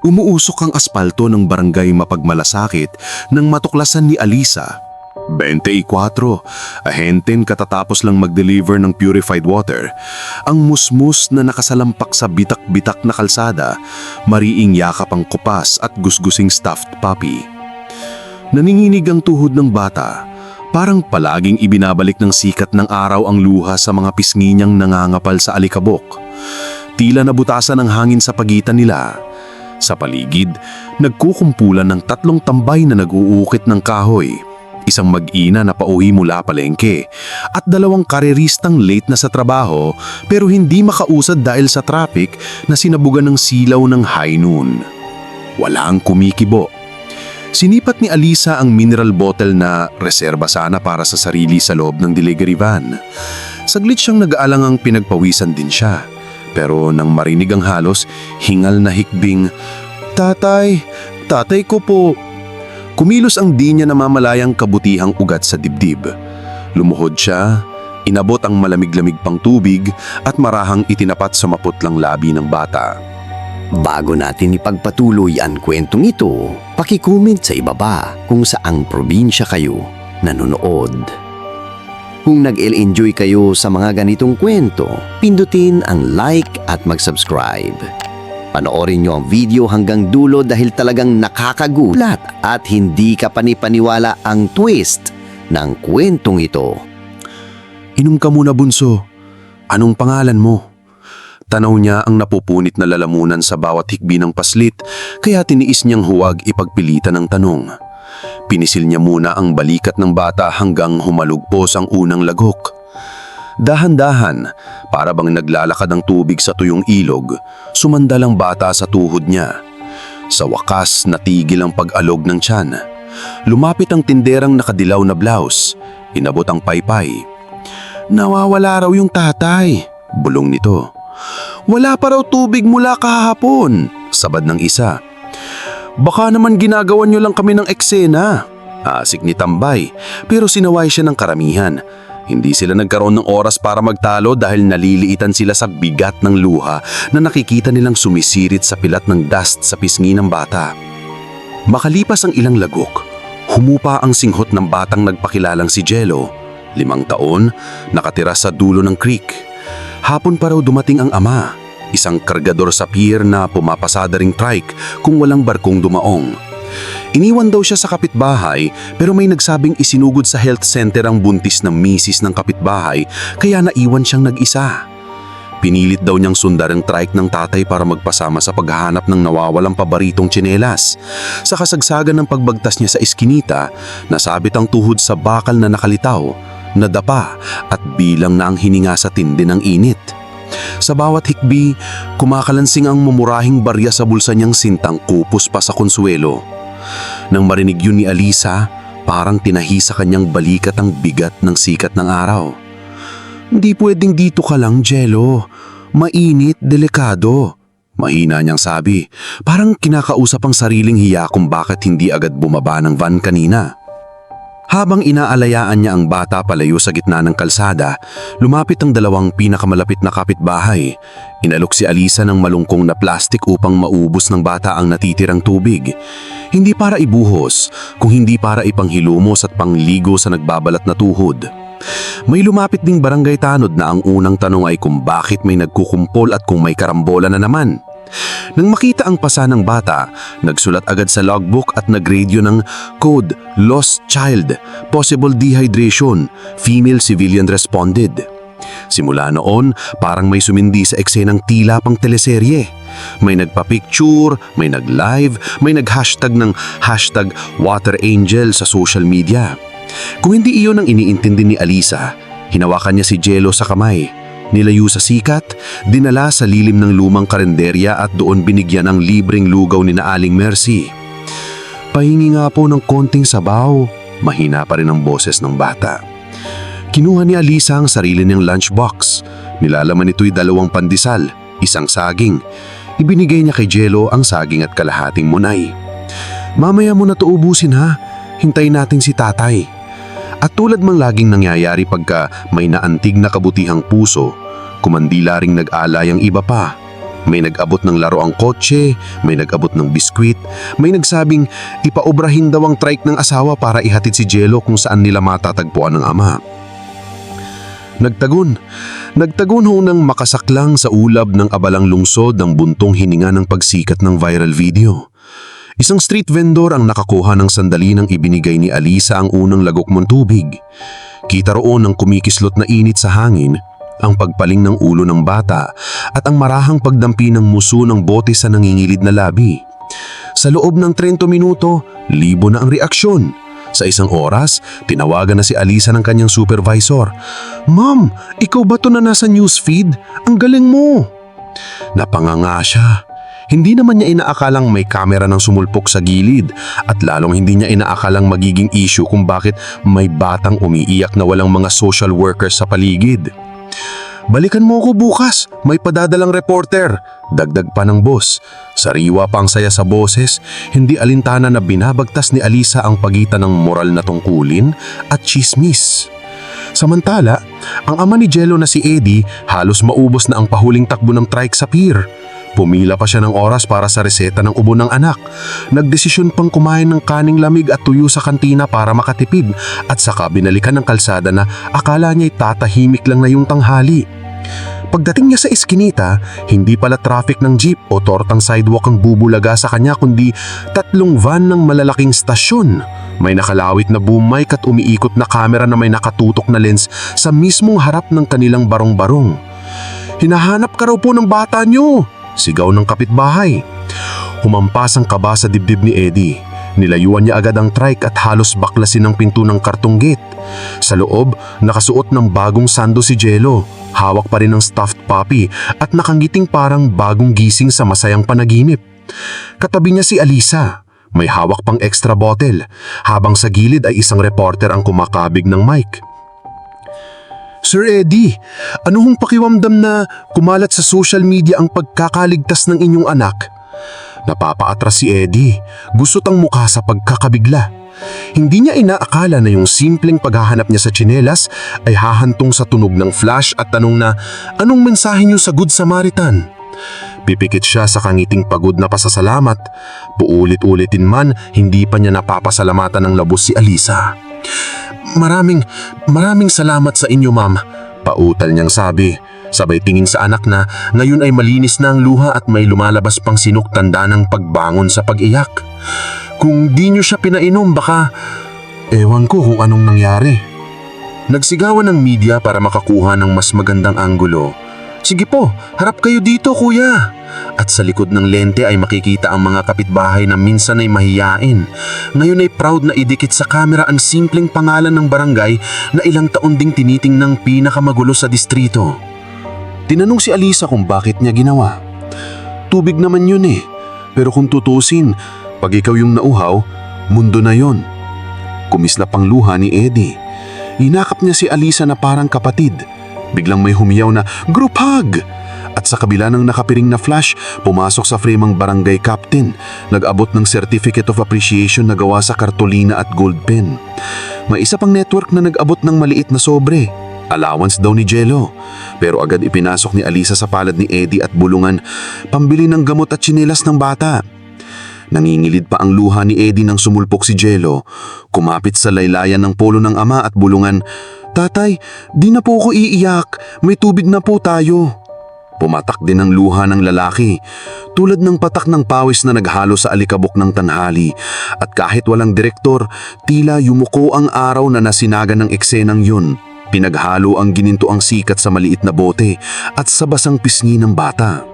Umuusok ang aspalto ng barangay mapagmalasakit nang matuklasan ni Alisa. 24, ahenten katatapos lang mag-deliver ng purified water. Ang musmus na nakasalampak sa bitak-bitak na kalsada, mariing yakap ang kupas at gusgusing stuffed puppy. Naninginig ang tuhod ng bata, parang palaging ibinabalik ng sikat ng araw ang luha sa mga pisngi niyang nangangapal sa alikabok. Tila nabutasan ng hangin sa pagitan nila. Sa paligid, nagkukumpulan ng tatlong tambay na nag-uukit ng kahoy, isang mag-ina na pauwi mula palengke, at dalawang kareristang late na sa trabaho pero hindi makausad dahil sa traffic na sinabugan ng silaw ng high noon. Walang kumikibo. Sinipat ni Alisa ang mineral bottle na reserba sana para sa sarili sa loob ng delivery van. Saglit siyang nag-aalangang pinagpawisan din siya. Pero nang marinig ang halos, hingal na hikbing, Tatay, tatay ko po. Kumilos ang di niya namamalayang kabutihang ugat sa dibdib. Lumuhod siya, inabot ang malamig-lamig pang tubig at marahang itinapat sa maputlang labi ng bata. Bago natin ipagpatuloy ang kwentong ito, pakicomment sa ibaba kung saang probinsya kayo nanonood. Kung nag-enjoy kayo sa mga ganitong kwento, pindutin ang like at mag-subscribe. Panoorin nyo ang video hanggang dulo dahil talagang nakakagulat at hindi ka panipaniwala ang twist ng kwentong ito. Inom ka muna bunso. Anong pangalan mo? Tanaw niya ang napupunit na lalamunan sa bawat hikbi ng paslit kaya tiniis niyang huwag ipagpilitan ng tanong. Pinisil niya muna ang balikat ng bata hanggang humalugpos ang unang lagok. Dahan-dahan, para bang naglalakad ang tubig sa tuyong ilog, sumandal ang bata sa tuhod niya. Sa wakas, natigil ang pag-alog ng tiyan. Lumapit ang tinderang nakadilaw na blouse. Inabot ang paypay. Nawawala raw yung tatay, bulong nito. Wala pa raw tubig mula kahapon, sabad ng isa. Baka naman ginagawan nyo lang kami ng eksena. Asik ni Tambay, pero sinaway siya ng karamihan. Hindi sila nagkaroon ng oras para magtalo dahil naliliitan sila sa bigat ng luha na nakikita nilang sumisirit sa pilat ng dust sa pisngi ng bata. Makalipas ang ilang lagok, humupa ang singhot ng batang nagpakilalang si Jello. Limang taon, nakatira sa dulo ng creek. Hapon pa raw dumating ang ama, isang kargador sa pier na pumapasada ring trike kung walang barkong dumaong. Iniwan daw siya sa kapitbahay pero may nagsabing isinugod sa health center ang buntis ng misis ng kapitbahay kaya naiwan siyang nag-isa. Pinilit daw niyang sundar ang trike ng tatay para magpasama sa paghahanap ng nawawalang pabaritong tsinelas. Sa kasagsagan ng pagbagtas niya sa eskinita, nasabit ang tuhod sa bakal na nakalitaw, nadapa at bilang na ang hininga sa tindi ng init. Sa bawat hikbi, kumakalansing ang mumurahing barya sa bulsa niyang sintang kupos pa sa konsuelo. Nang marinig yun ni Alisa, parang tinahi sa kanyang balikat ang bigat ng sikat ng araw. Hindi pwedeng dito ka lang, Jello. Mainit, delikado. Mahina niyang sabi, parang kinakausap ang sariling hiya kung bakit hindi agad bumaba ng van kanina. Habang inaalayaan niya ang bata palayo sa gitna ng kalsada, lumapit ang dalawang pinakamalapit na kapitbahay. Inalok si Alisa ng malungkong na plastik upang maubos ng bata ang natitirang tubig. Hindi para ibuhos, kung hindi para ipanghilumos at pangligo sa nagbabalat na tuhod. May lumapit ding barangay tanod na ang unang tanong ay kung bakit may nagkukumpol at kung may karambola na naman. Nang makita ang pasa ng bata, nagsulat agad sa logbook at nag-radio ng code Lost Child, Possible Dehydration, Female Civilian Responded. Simula noon, parang may sumindi sa eksenang tila pang teleserye. May nagpa-picture, may nag-live, may nag-hashtag ng hashtag Water Angel sa social media. Kung hindi iyon ang iniintindi ni Alisa, hinawakan niya si Jello sa kamay. Nilayo sa sikat, dinala sa lilim ng lumang karenderya at doon binigyan ng libreng lugaw ni na Aling Mercy. Pahingi nga po ng konting sabaw, mahina pa rin ang boses ng bata. Kinuha ni Alisa ang sarili niyang lunchbox. Nilalaman nito'y dalawang pandesal, isang saging. Ibinigay niya kay Jello ang saging at kalahating munay. Mamaya mo na to ubusin ha, hintayin natin si tatay. At tulad mang laging nangyayari pagka may naantig na kabutihang puso, kumandila ring nag-alay ang iba pa. May nag-abot ng laro ang kotse, may nag-abot ng biskwit, may nagsabing ipaubrahin daw ang trike ng asawa para ihatid si Jello kung saan nila matatagpuan ng ama. Nagtagun. Nagtagun ho ng makasaklang sa ulab ng abalang lungsod ang buntong hininga ng pagsikat ng viral video. Isang street vendor ang nakakuha ng sandali ng ibinigay ni Alisa ang unang lagok mong tubig. Kita roon ang kumikislot na init sa hangin, ang pagpaling ng ulo ng bata at ang marahang pagdampi ng muso ng bote sa nangingilid na labi. Sa loob ng 30 minuto, libo na ang reaksyon. Sa isang oras, tinawagan na si Alisa ng kanyang supervisor. Ma'am, ikaw ba to na nasa newsfeed? Ang galing mo! Napanganga siya. Hindi naman niya inaakalang may kamera ng sumulpok sa gilid at lalong hindi niya inaakalang magiging issue kung bakit may batang umiiyak na walang mga social workers sa paligid. Balikan mo ako bukas, may padadalang reporter. Dagdag pa ng boss. Sariwa pa ang saya sa boses, hindi alintana na binabagtas ni Alisa ang pagitan ng moral na tungkulin at chismis. Samantala, ang ama ni Jello na si Eddie halos maubos na ang pahuling takbo ng trike sa pier. Pumila pa siya ng oras para sa reseta ng ubo ng anak. Nagdesisyon pang kumain ng kaning lamig at tuyo sa kantina para makatipid at saka binalikan ng kalsada na akala niya'y tatahimik lang na yung tanghali. Pagdating niya sa iskinita, hindi pala traffic ng jeep o tortang sidewalk ang bubulaga sa kanya kundi tatlong van ng malalaking stasyon. May nakalawit na boom mic at umiikot na kamera na may nakatutok na lens sa mismong harap ng kanilang barong-barong. Hinahanap ka raw po ng bata niyo! Sigaw ng kapitbahay. Humampas ang kaba sa dibdib ni Eddie. Nilayuan niya agad ang trike at halos baklasin ang pinto ng kartong gate. Sa loob, nakasuot ng bagong sando si Jello. Hawak pa rin ng stuffed puppy at nakangiting parang bagong gising sa masayang panaginip. Katabi niya si Alisa. May hawak pang extra bottle, habang sa gilid ay isang reporter ang kumakabig ng mic. Sir Eddie, ano hong pakiwamdam na kumalat sa social media ang pagkakaligtas ng inyong anak? Napapaatras si Eddie, gusot ang mukha sa pagkakabigla. Hindi niya inaakala na yung simpleng paghahanap niya sa tsinelas ay hahantong sa tunog ng flash at tanong na anong mensahe niyo sa Good Samaritan? Pipikit siya sa kangiting pagod na pasasalamat. Puulit-ulitin man, hindi pa niya napapasalamatan ng labos si Alisa. Maraming, maraming salamat sa inyo ma'am. Pautal niyang sabi. Sabay tingin sa anak na ngayon ay malinis na ang luha at may lumalabas pang sinuk tanda ng pagbangon sa pag-iyak. Kung di niyo siya pinainom baka ewan ko kung anong nangyari. Nagsigawan ng media para makakuha ng mas magandang anggulo. Sige po, harap kayo dito kuya. At sa likod ng lente ay makikita ang mga kapitbahay na minsan ay mahiyain. Ngayon ay proud na idikit sa kamera ang simpleng pangalan ng barangay na ilang taon ding tiniting ng pinakamagulo sa distrito. Tinanong si Alisa kung bakit niya ginawa. Tubig naman yun eh. Pero kung tutusin, pag ikaw yung nauhaw, mundo na yon. Kumislap ang luha ni Eddie. Inakap niya si Alisa na parang kapatid. Biglang may humiyaw na group hug! At sa kabila ng nakapiring na flash, pumasok sa frame ang barangay captain. Nag-abot ng Certificate of Appreciation na gawa sa kartolina at gold pen. May isa pang network na nag-abot ng maliit na sobre. Allowance daw ni Jello. Pero agad ipinasok ni Alisa sa palad ni Eddie at bulungan, pambili ng gamot at tsinelas ng bata. Nangingilid pa ang luha ni Eddie nang sumulpok si Jello. Kumapit sa laylayan ng polo ng ama at bulungan, Tatay, di na po ako iiyak. May tubig na po tayo. Pumatak din ang luha ng lalaki, tulad ng patak ng pawis na naghalo sa alikabok ng tanhali. At kahit walang direktor, tila yumuko ang araw na nasinaga ng eksenang yun. Pinaghalo ang gininto ang sikat sa maliit na bote at sa basang pisngi ng bata.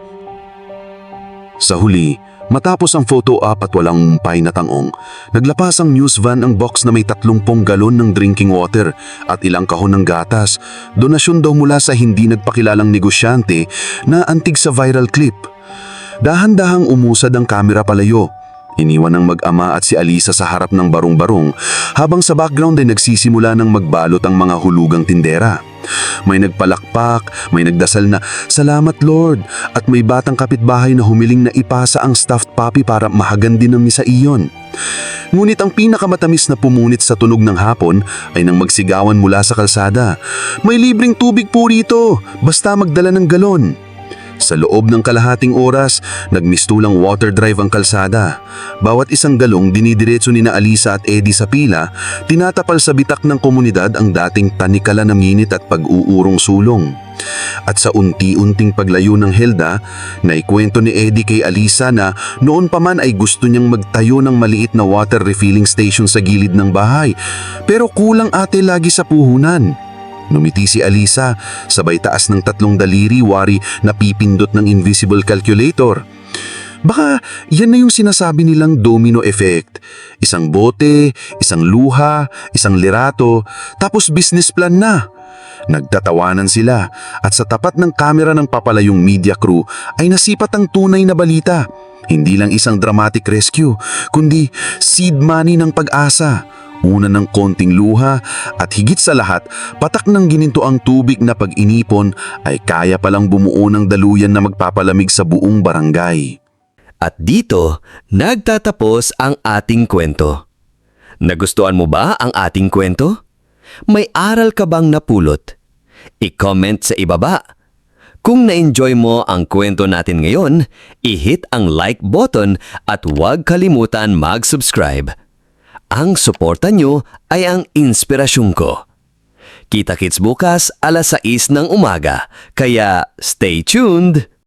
Sa huli, matapos ang photo op at walang umpay na tangong, naglapas ang news van ang box na may 30 galon ng drinking water at ilang kahon ng gatas, donasyon daw mula sa hindi nagpakilalang negosyante na antig sa viral clip. Dahan-dahang umusad ang kamera palayo. Iniwan ng mag-ama at si Alisa sa harap ng barong-barong habang sa background ay nagsisimula ng magbalot ang mga hulugang tindera. May nagpalakpak, may nagdasal na, Salamat Lord! At may batang kapitbahay na humiling na ipasa ang stuffed puppy para mahagan din ng misa iyon. Ngunit ang pinakamatamis na pumunit sa tunog ng hapon ay nang magsigawan mula sa kalsada. May libreng tubig po rito, basta magdala ng galon. Sa loob ng kalahating oras, nagmistulang water drive ang kalsada. Bawat isang galong dinidiretso ni na Alisa at Eddie sa pila, tinatapal sa bitak ng komunidad ang dating tanikala ng init at pag-uurong sulong. At sa unti-unting paglayo ng Helda, naikwento ni Eddie kay Alisa na noon pa man ay gusto niyang magtayo ng maliit na water refilling station sa gilid ng bahay. Pero kulang ate lagi sa puhunan. Numiti si Alisa, sabay taas ng tatlong daliri wari na pipindot ng invisible calculator. Baka yan na yung sinasabi nilang domino effect. Isang bote, isang luha, isang lirato, tapos business plan na. Nagtatawanan sila at sa tapat ng kamera ng papalayong media crew ay nasipat ang tunay na balita. Hindi lang isang dramatic rescue, kundi seed money ng pag-asa. Una ng konting luha at higit sa lahat, patak ng gininto ang tubig na pag inipon ay kaya palang bumuo ng daluyan na magpapalamig sa buong barangay. At dito, nagtatapos ang ating kwento. Nagustuhan mo ba ang ating kwento? May aral ka bang napulot? I-comment sa ibaba. Kung na-enjoy mo ang kwento natin ngayon, i-hit ang like button at huwag kalimutan mag-subscribe. Ang suporta nyo ay ang inspirasyon ko. Kita-kits bukas alas 6 ng umaga, kaya stay tuned!